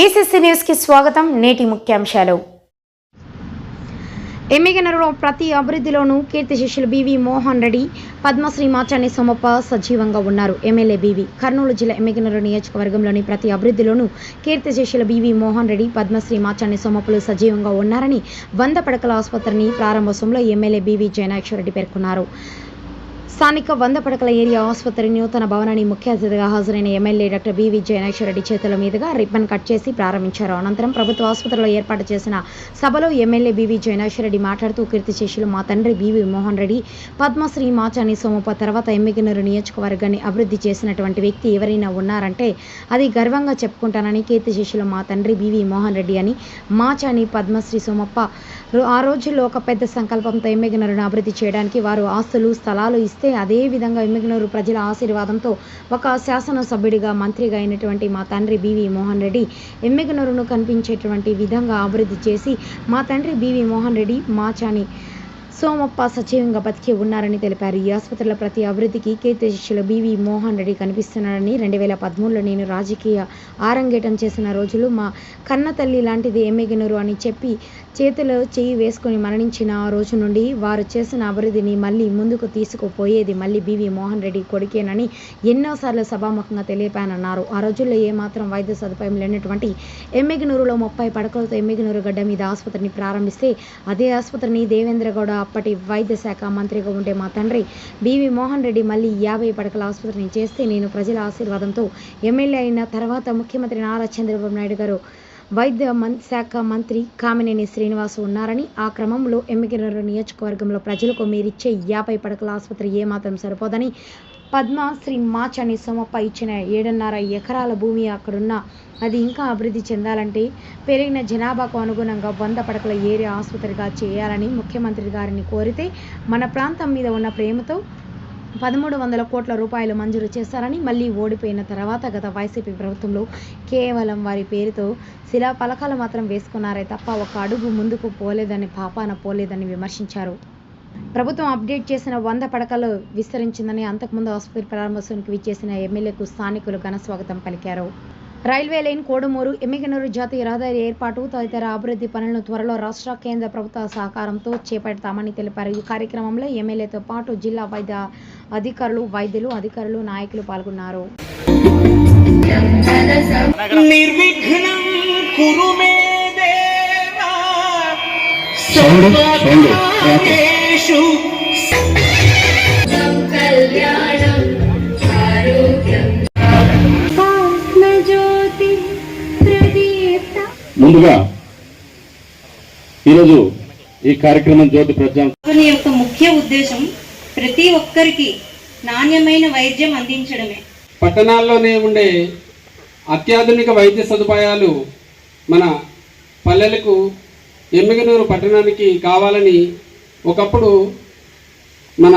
BCC న్యూస్కి స్వాగతం నేటి ముఖ్యాంశాలు. ఎమ్మిగనరులో ప్రతి అభివృద్ధిలోనూ కీర్తి శిష్యులు బీవీ మోహన్ రెడ్డి పద్మశ్రీ మాచాని సోమప్ప సజీవంగా ఉన్నారు. MLA BV. కర్నూలు జిల్లా ఎమ్మిగనరు నియోజకవర్గంలోని ప్రతి అభివృద్ధిలోనూ కీర్తి శిష్యులు బీవీ మోహన్ రెడ్డి పద్మశ్రీ మాచాని సోమప్పలు సజీవంగా ఉన్నారని వంద పడకల ఆసుపత్రిని ప్రారంభోత్సవంలో ఎమ్మెల్యే బీవీ జయనాక్షరెడ్డి పేర్కొన్నారు. స్థానిక వంద పడకల ఏరియా ఆసుపత్రి నూతన భవనాన్ని ముఖ్య అతిథిగా హాజరైన ఎమ్మెల్యే డాక్టర్ బి విజయనాక్షర్ రెడ్డి చేతుల మీదుగా రిబ్బన్ కట్ చేసి ప్రారంభించారు. అనంతరం ప్రభుత్వ ఆసుపత్రిలో ఏర్పాటు చేసిన సభలో ఎమ్మెల్యే బివి జయనాక్షర్ రెడ్డి మాట్లాడుతూ కీర్తి శిష్యులు మా తండ్రి బివి మోహన్ రెడ్డి పద్మశ్రీ మాచాని సోమప్ప తర్వాత ఎమ్మిగినరు నియోజకవర్గాన్ని అభివృద్ధి చేసినటువంటి వ్యక్తి ఎవరైనా ఉన్నారంటే అది గర్వంగా చెప్పుకుంటానని కీర్తి శిష్యులు మా తండ్రి బివి మోహన్ రెడ్డి అని మాచాని పద్మశ్రీ సోమప్ప ఆ రోజుల్లో ఒక పెద్ద సంకల్పంతో ఎమ్మెగినరును అభివృద్ధి చేయడానికి వారు ఆస్తులు స్థలాలు ఇస్తే అదే విధంగా ఎమ్మిగనూరు ప్రజల ఆశీర్వాదంతో ఒక శాసనసభ్యుడిగా మంత్రిగా అయినటువంటి మా తండ్రి బివి మోహన్ రెడ్డి ఎమ్మిగనూరును కనిపించేటువంటి విధంగా అభివృద్ధి చేసి మా తండ్రి బివి మోహన్ రెడ్డి మాచాని సోమప్ప సజీవంగా బతికి ఉన్నారని తెలిపారు. ఈ ఆసుపత్రుల ప్రతి అభివృద్ధికి కీర్తి శిష్యులు మోహన్ రెడ్డి కనిపిస్తున్నారని రెండు వేల పదమూడులో నేను రాజకీయ ఆరంగేటం చేసిన రోజులు మా కన్న తల్లి లాంటిది ఎమ్మెగినరు అని చెప్పి చేతిలో చేయి వేసుకుని మరణించిన ఆ రోజు నుండి వారు చేసిన అభివృద్ధిని మళ్ళీ ముందుకు తీసుకుపోయేది మళ్ళీ బివి మోహన్ రెడ్డి కొడుకేనని ఎన్నోసార్లు సభాముఖంగా తెలియపానన్నారు ఆ రోజుల్లో ఏమాత్రం వైద్య సదుపాయం లేనటువంటి ఎమ్మెగినూరులో ముప్పై పడకలతో ఎమ్మెగినూరు గడ్డ మీద ఆసుపత్రిని ప్రారంభిస్తే అదే ఆసుపత్రిని దేవేంద్రగౌడ అప్పటి వైద్య శాఖ మంత్రిగా ఉండే మా తండ్రి బివి మోహన్ రెడ్డి మళ్ళీ యాభై పడకల ఆసుపత్రిని చేస్తే నేను ప్రజల ఆశీర్వాదంతో ఎమ్మెల్యే అయిన తర్వాత ముఖ్యమంత్రి నారా చంద్రబాబు నాయుడు గారు వైద్య మన్ శాఖ మంత్రి కామినేని శ్రీనివాస్ ఉన్నారని ఆ క్రమంలో ఎమ్మిగినరు నియోజకవర్గంలో ప్రజలకు మీరిచ్చే యాభై పడకల ఆసుపత్రి ఏమాత్రం సరిపోదని పద్మ శ్రీ మాచని సోమప్ప ఇచ్చిన ఏడున్నర ఎకరాల భూమి అక్కడున్న అది ఇంకా అభివృద్ధి చెందాలంటే పెరిగిన జనాభాకు అనుగుణంగా వంద పడకల ఏరియా ఆసుపత్రిగా చేయాలని ముఖ్యమంత్రి గారిని కోరితే మన ప్రాంతం మీద ఉన్న ప్రేమతో పదమూడు వందల కోట్ల రూపాయలు మంజూరు చేశారని మళ్ళీ ఓడిపోయిన తర్వాత గత వైసీపీ ప్రభుత్వంలో కేవలం వారి పేరుతో శిలా పలకాలు మాత్రం వేసుకున్నారే తప్ప ఒక అడుగు ముందుకు పోలేదని పాపాన పోలేదని విమర్శించారు. ప్రభుత్వం అప్డేట్ చేసిన వంద పడకలు విస్తరించిందని అంతకుముందు ఆసుపత్రి ప్రారంభోత్సవానికి విచ్చేసిన ఎమ్మెల్యేకు స్థానికులు ఘన స్వాగతం పలికారు. రైల్వే లైన్ కోడుమూరు ఎమ్మిగనూరు జాతీయ రహదారి ఏర్పాటు తదితర అభివృద్ధి పనులను త్వరలో రాష్ట్ర కేంద్ర ప్రభుత్వ సహకారంతో చేపడతామని తెలిపారు. ఈ కార్యక్రమంలో ఎమ్మెల్యేతో పాటు జిల్లా వైద్య అధికారులు వైద్యులు అధికారులు నాయకులు పాల్గొన్నారు. నిర్విఘ్నం ముందుగా ఈరోజు ఈ కార్యక్రమం జ్యోతి ప్రజా దీని యొక్క ముఖ్య ఉద్దేశం ప్రతి ఒక్కరికి నాణ్యమైన వైద్యం అందించడమే. పట్టణాల్లోనే ఉండే అత్యాధునిక వైద్య సదుపాయాలు మన పల్లెలకు ఎమ్మిగనూరు పట్టణానికి కావాలని ఒకప్పుడు మన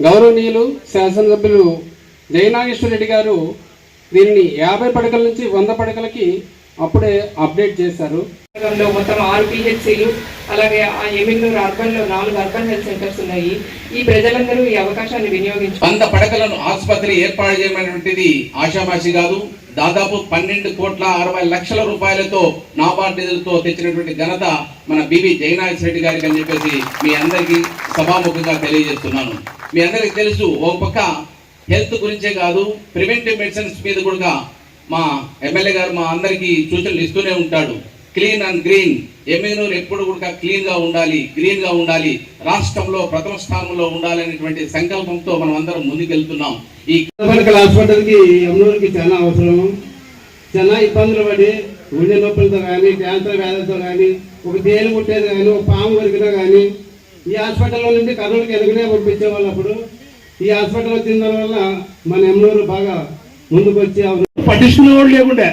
గౌరవనీయులు శాసనసభ్యులు జయనాగేశ్వర రెడ్డి గారు దీనిని యాభై పడకల నుంచి వంద పడకలకి అప్పుడే అప్డేట్ చేశారు. మొత్తం ఆరు పిహెచ్సిలు అలాగే ఆ ఎమ్మిగ్నూరు అర్బన్లో నాలుగు అర్బన్ హెల్త్ సెంటర్స్ ఉన్నాయి. ఈ ప్రజలందరూ ఈ అవకాశాన్ని వినియోగించు వంద పడకలను ఆసుపత్రి ఏర్పాటు చేయమైనటువంటిది ఆషామాషి కాదు. దాదాపు పన్నెండు కోట్ల అరవై లక్షల రూపాయలతో నాబార్డ్ నిధులతో తెచ్చినటువంటి ఘనత మన బివి జయనాథ్ రెడ్డి గారికి అని చెప్పేసి మీ అందరికీ సభాముఖంగా తెలియజేస్తున్నాను. మీ అందరికీ తెలుసు ఒక పక్క హెల్త్ గురించే కాదు ప్రివెంటివ్ మెడిసిన్స్ మీద కూడా మా ఎమ్మెల్యే గారు మా అందరికీ సూచనలు ఇస్తూనే ఉంటాడు. Clean and green. ఎమ్మెనూరు ఎప్పుడు కూడా క్లీన్గా ఉండాలి గ్రీన్గా ఉండాలి. రాష్ట్రంలో ప్రథమ స్థానంలో ఉండాలనేటువంటి సంకల్పంతో మనం అందరం ముందుకెళ్తున్నాం. ఈ హాస్పిటల్కి ఎమ్నూరుకి చాలా అవసరం. చాలా ఇబ్బందులు పడి గుండె నొప్పులతో కానీ క్యాన్సర్ వ్యాధులతో కానీ ఒక తేలు ముట్టేది కానీ ఒక పాము కొరికినా కానీ ఈ హాస్పిటల్లో నుండి కర్నూలుకి ఎదుగునే పంపించేవాళ్ళు అప్పుడు. ఈ హాస్పిటల్ వచ్చిన దానివల్ల మన ఎమ్నూరు బాగా ముందుకు వచ్చి పట్టించుకునే వాళ్ళు లేకుండే.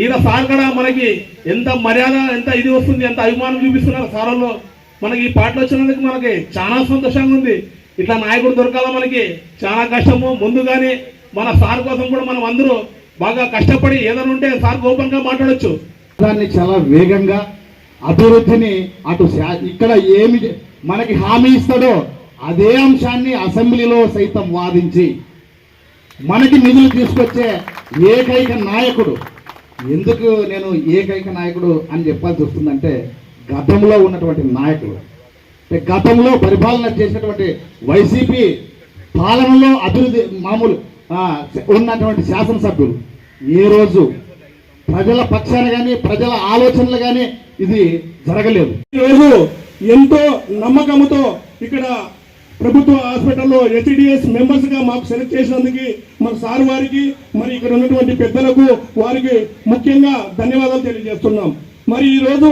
ఈయన సార్ కూడా మనకి ఎంత మర్యాద ఎంత ఇది వస్తుంది ఎంత అభిమానం చూపిస్తున్నారు సార్లో మనకి ఈ పాటలు వచ్చినందుకు మనకి చాలా సంతోషంగా ఉంది. ఇట్లా నాయకుడు దొరకాల మనకి చాలా కష్టము. ముందుగానే మన సార్ కోసం కూడా మనం అందరూ బాగా కష్టపడి ఏదైనా ఉంటే సార్ గోపంగా మాట్లాడచ్చు. దాన్ని చాలా వేగంగా అభివృద్ధిని అటు ఇక్కడ ఏమి మనకి హామీ ఇస్తాడో అదే అంశాన్ని అసెంబ్లీలో సైతం వాదించి మనకి నిధులు తీసుకొచ్చే ఏకైక నాయకుడు. ఎందుకు నేను ఏకైక నాయకుడు అని చెప్పాల్సి వస్తుందంటే గతంలో ఉన్నటువంటి నాయకులు అంటే గతంలో పరిపాలన చేసినటువంటి వైసీపీ పాలనలో అభివృద్ధి మామూలు ఉన్నటువంటి శాసనసభ్యులు ఏ రోజు ప్రజల పక్షాన కానీ ప్రజల ఆలోచనలు కానీ ఇది జరగలేదు. ఈరోజు ఎంతో నమ్మకంతో ఇక్కడ ప్రభుత్వ హాస్పిటల్లో హెచ్డిఎస్ మెంబర్స్గా మాకు సెలెక్ట్ చేసినందుకు మన సార్ వారికి మరి ఇక్కడ ఉన్నటువంటి పెద్దలకు వారికి ముఖ్యంగా ధన్యవాదాలు తెలియజేస్తున్నాం. మరి ఈ రోజు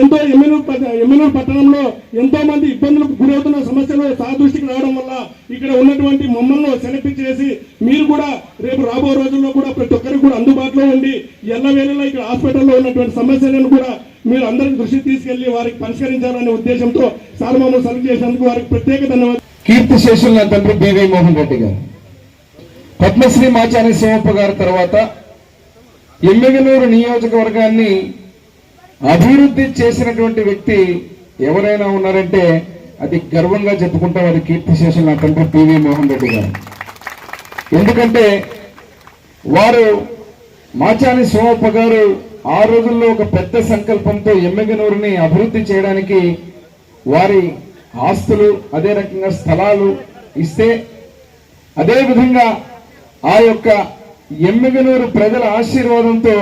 ఎంతో ఎమ్మెల్యూ ఎమ్మెల్యూ పట్టణంలో ఎంతో మంది ఇబ్బందులకు గురవుతున్న సమస్యలు సాదృష్టికి రావడం వల్ల ఇక్కడ ఉన్నటువంటి మమ్మల్ని సెలెక్ట్ చేసి మీరు కూడా రేపు రాబో రోజుల్లో కూడా ప్రతి ఒక్కరికి కూడా అందుబాటులో ఉండి ఎల్లవేళలా ఇక్కడ హాస్పిటల్లో ఉన్నటువంటి సమస్యలను కూడా మీరు అందరికి దృష్టికి తీసుకెళ్ళి వారికి పరిష్కరించాలనే ఉద్దేశంతో సార్ మమ్మల్ని సెలెక్ట్ చేసినందుకు వారికి ప్రత్యేక ధన్యవాదాలు. కీర్తి శేషులు నా తండ్రి బివి మోహన్ రెడ్డి గారు. పద్మశ్రీ మాచాని సోమప్ప గారి తర్వాత ఎమ్మిగనూరు నియోజకవర్గాన్ని అభివృద్ధి చేసినటువంటి వ్యక్తి ఎవరైనా ఉన్నారంటే అది గర్వంగా చెప్పుకుంటా వారి కీర్తిశేషులు నా తండ్రి పివి మోహన్ రెడ్డి గారు. ఎందుకంటే వారు మాచాని సోమప్ప గారు ఆ రోజుల్లో ఒక పెద్ద సంకల్పంతో ఎమ్మెగనూరుని అభివృద్ధి చేయడానికి వారి ఆస్తులు అదే రకంగా స్థలాలు ఇస్తే అదేవిధంగా ఆ యొక్క ఎమ్మిగనూరు ప్రజల ఆశీర్వాదంతో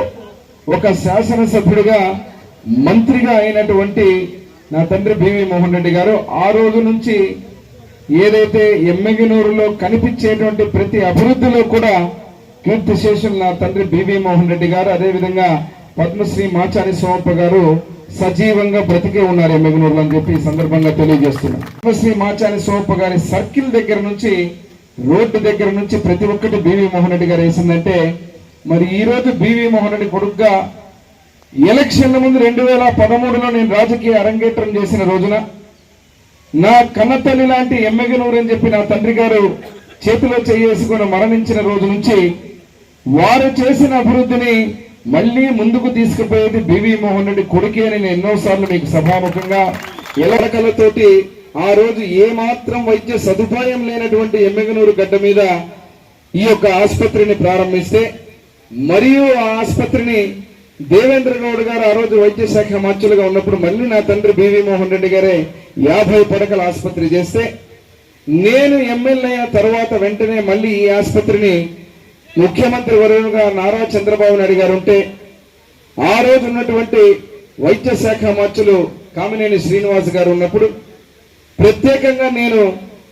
ఒక శాసనసభ్యుడిగా మంత్రిగా అయినటువంటి నా తండ్రి భీమి మోహన్ రెడ్డి గారు ఆ రోజు నుంచి ఏదైతే ఎమ్మిగనూరులో కనిపించేటువంటి ప్రతి అభివృద్ధిలో కూడా కీర్తిశేషులు నా తండ్రి బివి మోహన్ రెడ్డి గారు అదేవిధంగా పద్మశ్రీ మాచారి సోమప్ప గారు సజీవంగా బ్రతికే ఉన్నారు ఎమ్మెగనూరులో అని చెప్పి ఈ సందర్భంగా తెలియజేస్తున్నారు శ్రీ మాచారి సోమప్ప గారి సర్కిల్ దగ్గర నుంచి రోడ్డు దగ్గర నుంచి ప్రతి ఒక్కటి బీవీ మోహన్ రెడ్డి గారు వేసిందంటే మరి ఈరోజు బీవీ మోహన్ రెడ్డి కొడుకుగా ఎలక్షన్ల ముందు రెండు వేల పదమూడులో నేను రాజకీయ అరంగేట్రం చేసిన రోజున నా కన్నతల్లి లాంటి ఎమ్మెగనూరు అని చెప్పి నా తండ్రి గారు చేతిలో చేసుకుని మరణించిన రోజు నుంచి వారు చేసిన అభివృద్ధిని మళ్ళీ ముందుకు తీసుకుపోయేది బివి మోహన్ రెడ్డి కొడుకే అని నేను ఎన్నోసార్లు మీకు సభాముఖంగా ఎలకలతోటి ఆ రోజు ఏ మాత్రం వైద్య సదుపాయం లేనటువంటి ఎమ్మెగనూరు గడ్డ మీద ఈ యొక్క ఆసుపత్రిని ప్రారంభిస్తే మరియు ఆ ఆసుపత్రిని దేవేంద్ర గౌడ్ గారు ఆ రోజు వైద్య శాఖ మంత్రులుగా ఉన్నప్పుడు మళ్ళీ నా తండ్రి బివి మోహన్ రెడ్డి గారే యాభై పడకల ఆసుపత్రి చేస్తే నేను ఎమ్మెల్యే అయిన తర్వాత వెంటనే మళ్ళీ ఈ ఆసుపత్రిని ముఖ్యమంత్రి వరుణుగా నారా చంద్రబాబు నాయుడు గారు ఉంటే ఆ రోజు ఉన్నటువంటి వైద్య శాఖ మంత్రులు కామినేని శ్రీనివాస్ గారు ఉన్నప్పుడు ప్రత్యేకంగా నేను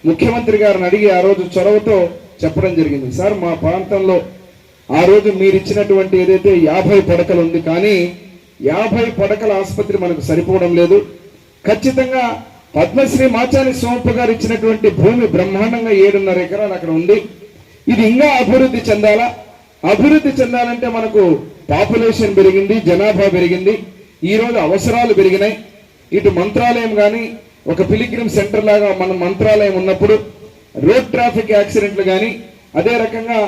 ముఖ్యమంత్రి గారిని అడిగి ఆ రోజు చొరవతో చెప్పడం జరిగింది. సార్ మా ప్రాంతంలో ఆ రోజు మీరు ఇచ్చినటువంటి ఏదైతే యాభై పడకలు ఉంది కానీ యాభై పడకల ఆసుపత్రి మనకు సరిపోవడం లేదు. ఖచ్చితంగా పద్మశ్రీ మాచాని సోంపు గారు ఇచ్చినటువంటి భూమి బ్రహ్మాండంగా ఏడున్నర ఎకరాలు అక్కడ ఉంది. ఇది ఇంకా అభివృద్ధి చెందాలా? అభివృద్ధి చెందాలంటే మనకు పాపులేషన్ పెరిగింది జనాభా పెరిగింది. ఈరోజు అవసరాలు పెరిగినాయి. ఇటు మంత్రాలయం కానీ ఒక పిలిగ్రిమ్ సెంటర్ లాగా మన మంత్రాలయం ఉన్నప్పుడు రోడ్ ట్రాఫిక్ యాక్సిడెంట్లు కానీ అదే రకంగా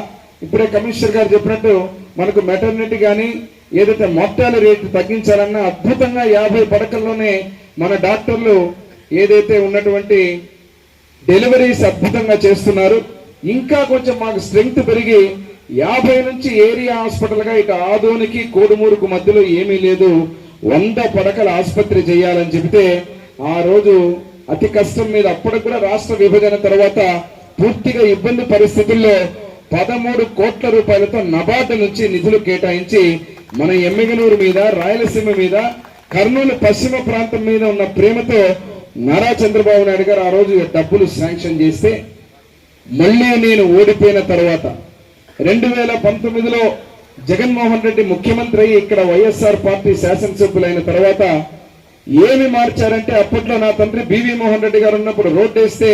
ఇప్పుడే కమిషనర్ గారు చెప్పినట్టు మనకు మెటర్నిటీ కానీ ఏదైతే మొత్తాల రేటు తగ్గించాలన్నా అద్భుతంగా యాభై పడకల్లోనే మన డాక్టర్లు ఏదైతే ఉన్నటువంటి డెలివరీస్ అద్భుతంగా చేస్తున్నారు. ఇంకా కొంచెం మాకు స్ట్రెంగ్త్ పెరిగి యాభై నుంచి ఏరియా హాస్పిటల్గా ఇక ఆదోనికి కోడుమూరుకు మధ్యలో ఏమీ లేదు. వంద పడకల ఆసుపత్రి చేయాలని చెబితే ఆ రోజు అతి కష్టం మీద అప్పటికి కూడా రాష్ట్ర విభజన తర్వాత పూర్తిగా ఇబ్బంది పరిస్థితుల్లో పదమూడు కోట్ల రూపాయలతో నబార్డు నుంచి నిధులు కేటాయించి మన ఎమ్మిగనూరు మీద రాయలసీమ మీద కర్నూలు పశ్చిమ ప్రాంతం మీద ఉన్న ప్రేమతో నారా చంద్రబాబు నాయుడు గారు ఆ రోజు డబ్బులు శాంక్షన్ చేస్తే మళ్ళీ నేను ఓడిపోయిన తర్వాత రెండు వేల పంతొమ్మిదిలో జగన్మోహన్ రెడ్డి ముఖ్యమంత్రి అయ్యి ఇక్కడ వైఎస్ఆర్ పార్టీ శాసనసభ్యులైన తర్వాత ఏమి మార్చారంటే అప్పట్లో నా తండ్రి బివి మోహన్ రెడ్డి గారు ఉన్నప్పుడు రోడ్డు వేస్తే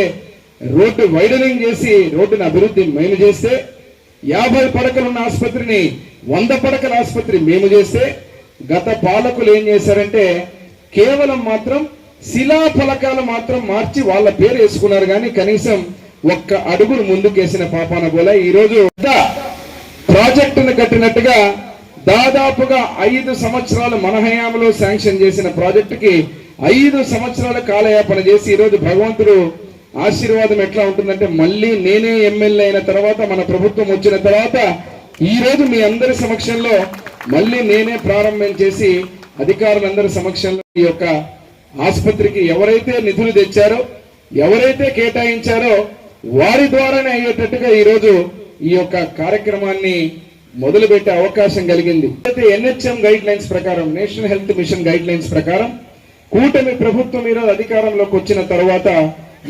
రోడ్డు వైడనింగ్ చేసి రోడ్డుని అభివృద్ధి మేము చేస్తే యాభై పడకలున్న ఆసుపత్రిని వంద పడకల ఆసుపత్రి మేము చేస్తే గత పాలకులు ఏం చేశారంటే కేవలం మాత్రం శిలా ఫలకాలు మాత్రం మార్చి వాళ్ళ పేరు వేసుకున్నారు. కానీ కనీసం ఒక్క అడుగును ముందుకేసిన పాపాన కూడా ఈ రోజు ప్రాజెక్టును కట్టినట్టుగా దాదాపుగా ఐదు సంవత్సరాలు మన హయాంలో శాంక్షన్ చేసిన ప్రాజెక్టుకి ఐదు సంవత్సరాల కాలయాపన చేసి ఈరోజు భగవంతుడు ఆశీర్వాదం ఎట్లా ఉంటుందంటే మళ్ళీ నేనే ఎమ్మెల్యే అయిన తర్వాత మన ప్రభుత్వం వచ్చిన తర్వాత ఈ రోజు మీ అందరి సమక్షంలో మళ్ళీ నేనే ప్రారంభం చేసి అధికారులందరి సమక్షంలో ఈ యొక్క ఆసుపత్రికి ఎవరైతే నిధులు తెచ్చారో ఎవరైతే కేటాయించారో వారి ద్వారానే అయ్యేటట్టుగా ఈరోజు ఈ యొక్క కార్యక్రమాన్ని మొదలుపెట్టే అవకాశం కలిగింది. అయితే ఎన్హెచ్ఎం గైడ్ లైన్స్ ప్రకారం national health mission guidelines ప్రకారం కూటమి ప్రభుత్వం ఈరోజు అధికారంలోకి వచ్చిన తర్వాత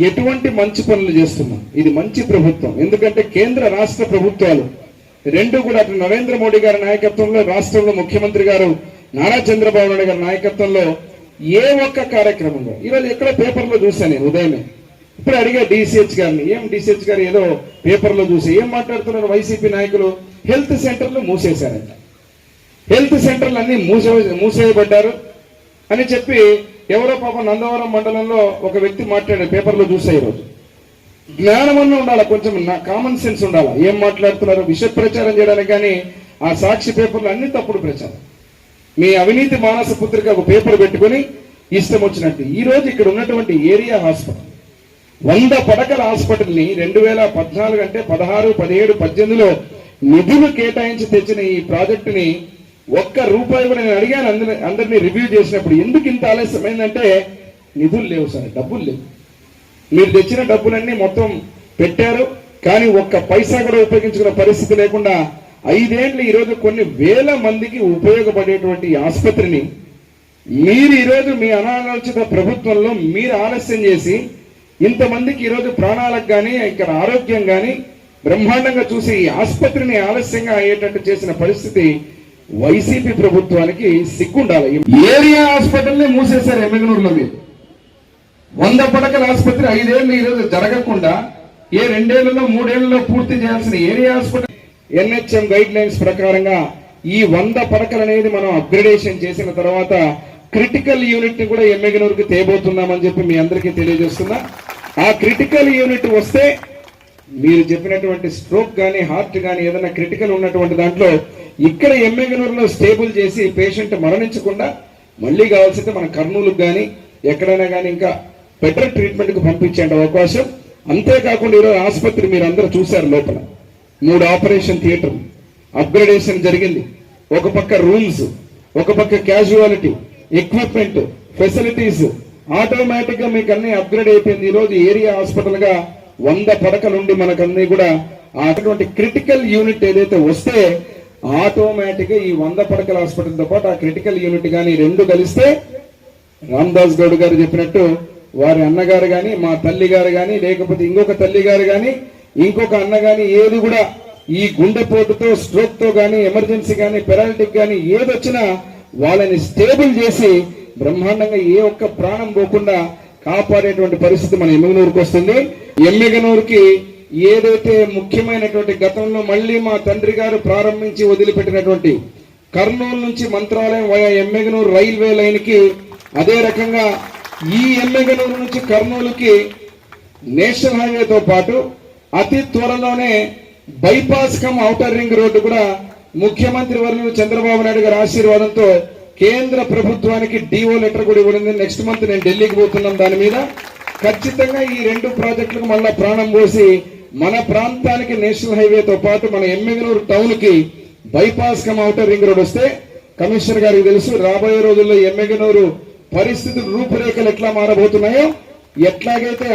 ఎటువంటి మంచి పనులు చేస్తున్నాం? ఇది మంచి ప్రభుత్వం. ఎందుకంటే కేంద్ర రాష్ట్ర ప్రభుత్వాలు రెండు కూడా అటు నరేంద్ర మోడీ గారి నాయకత్వంలో రాష్ట్రంలో ముఖ్యమంత్రి గారు నారా చంద్రబాబు నాయుడు గారి నాయకత్వంలో ఏ ఒక్క కార్యక్రమంలో ఈరోజు ఎక్కడ పేపర్లో చూశాను నేను ఉదయమే. ఇప్పుడు అడిగా డిసిహెచ్ గారిని. ఏం డిసిహెచ్ గారు ఏదో పేపర్లో చూసి ఏం మాట్లాడుతున్నారు వైసీపీ నాయకులు? హెల్త్ సెంటర్లు మూసేశారంట. హెల్త్ సెంటర్లు అన్ని మూసే మూసేయబడ్డారు అని చెప్పి ఎవరో పాపం నందవరం మండలంలో ఒక వ్యక్తి మాట్లాడే పేపర్లో చూసా ఈరోజు. జ్ఞానం అన్న ఉండాలి? కొంచెం కామన్ సెన్స్ ఉండాలి? ఏం మాట్లాడుతున్నారు? విష ప్రచారం చేయడానికి కానీ ఆ సాక్షి పేపర్లు అన్ని తప్పుడు ప్రచారం. మీ అవినీతి మానస పుత్రిక ఒక పేపర్ పెట్టుకుని ఇష్టం వచ్చినట్టు. ఈ రోజు ఇక్కడ ఉన్నటువంటి ఏరియా హాస్పిటల్ వంద పడకల హాస్పిటల్ని రెండు వేల పద్నాలుగు అంటే పదహారు పదిహేడు పద్దెనిమిదిలో నిధులు కేటాయించి తెచ్చిన ఈ ప్రాజెక్టుని ఒక్క రూపాయి కూడా నేను అడిగాను అందరి అందరినీ రివ్యూ చేసినప్పుడు. ఎందుకు ఇంత ఆలస్యమైందంటే నిధులు లేవు సార్ డబ్బులు లేవు. మీరు తెచ్చిన డబ్బులన్నీ మొత్తం పెట్టారు కానీ ఒక్క పైసా కూడా ఉపయోగించుకునే పరిస్థితి లేకుండా ఐదేండ్లు ఈరోజు కొన్ని వేల మందికి ఉపయోగపడేటువంటి ఆసుపత్రిని మీరు ఈరోజు మీ అనాలోచిత ప్రభుత్వంలో మీరు ఆలస్యం చేసి ఇంతమందికి ఈరోజు ప్రాణాలకు కానీ ఇక్కడ ఆరోగ్యం కానీ బ్రహ్మాండంగా చూసి ఈ ఆసుపత్రిని ఆలస్యంగా అయ్యేటట్టు చేసిన పరిస్థితి వైసీపీ ప్రభుత్వానికి సిగ్గుండాలి. ఏరియా హాస్పిటల్ని మూసేశారు ఎమ్మెగనూరులో మీరు. వంద పడకల ఆసుపత్రి ఐదేళ్ళు ఈరోజు జరగకుండా ఏ రెండేళ్ళలో మూడేళ్ళలో పూర్తి చేయాల్సిన area hospital NHM guidelines ప్రకారంగా ఈ వంద పడకలు అనేది మనం అప్గ్రేడేషన్ చేసిన తర్వాత క్రిటికల్ యూనిట్ని కూడా ఎమ్మెగనూరుకి తేబోతున్నామని చెప్పి మీ అందరికీ తెలియజేస్తున్నా. ఆ క్రిటికల్ యూనిట్ వస్తే మీరు చెప్పినటువంటి స్ట్రోక్ కానీ హార్ట్ కానీ ఏదైనా క్రిటికల్ ఉన్నటువంటి దాంట్లో ఇక్కడ ఎమ్మెగనూరులో స్టేబుల్ చేసి పేషెంట్ మరణించకుండా మళ్ళీ కావాల్సింది మన కర్నూలుకు కానీ ఎక్కడైనా కానీ ఇంకా బెటర్ ట్రీట్మెంట్కి పంపించే అవకాశం. అంతేకాకుండా ఈరోజు ఆసుపత్రి మీరు అందరూ చూశారు లోపల. మూడు ఆపరేషన్ థియేటర్ అప్గ్రేడేషన్ జరిగింది. ఒక పక్క రూమ్స్ ఒక పక్క క్యాజువాలిటీ ఎక్విప్మెంట్ ఫెసిలిటీస్ ఆటోమేటిక్గా మీకు అన్ని అప్గ్రేడ్ అయిపోయింది. ఈ రోజు ఏరియా హాస్పిటల్గా వంద పడకలుండి మనకన్నీ కూడా అటువంటి క్రిటికల్ యూనిట్ ఏదైతే వస్తే ఆటోమేటిక్గా ఈ వంద పడకల హాస్పిటల్తో పాటు ఆ క్రిటికల్ యూనిట్ గాని రెండు కలిస్తే రామ్దాస్ గౌడ్ గారు చెప్పినట్టు వారి అన్నగారు గాని మా తల్లి గారు గాని లేకపోతే ఇంకొక తల్లి గారు గాని ఇంకొక అన్న గాని ఏది కూడా ఈ గుండెపోటుతో స్ట్రోక్తో గాని ఎమర్జెన్సీ గాని పెరాలిటిక్ గాని ఏదొచ్చినా వాళ్ళని స్టేబుల్ చేసి బ్రహ్మాండంగా ఏ ఒక్క ప్రాణం పోకుండా కాపాడేటువంటి పరిస్థితి మన ఎమ్మెగనూరుకి వస్తుంది. ఎమ్మగనూరుకి ఏదైతే ముఖ్యమైనటువంటి గతంలో మళ్ళీ మా తండ్రి గారు ప్రారంభించి వదిలిపెట్టినటువంటి కర్నూలు నుంచి మంత్రాలయం వయా ఎమ్మెగనూరు రైల్వే లైన్కి అదే రకంగా ఈ ఎమ్మెగనూరు నుంచి కర్నూలుకి నేషనల్ హైవేతో పాటు అతి త్వరలోనే bypass cum outer ring road కూడా ముఖ్యమంత్రి వర్యులు చంద్రబాబు నాయుడు గారి ఆశీర్వాదంతో కేంద్ర ప్రభుత్వానికి డిఓ లెటర్ కూడా ఇవ్వడింది నెక్స్ట్ మంత్ నేను ఢిల్లీకి పోతున్నాను దాని మీద. ఖచ్చితంగా ఈ రెండు ప్రాజెక్టులకు మళ్ళా ప్రాణం పోసి మన ప్రాంతానికి నేషనల్ హైవేతో పాటు మన ఎమ్మెగనూరు టౌన్కి బైపాస్ కమ్ రింగ్ రోడ్ వస్తే కమిషనర్ గారికి తెలుసు రాబోయే రోజుల్లో ఎమ్మెగనూరు పరిస్థితులు రూపురేఖలు ఎట్లా మారబోతున్నాయో ఎట్లాగైతే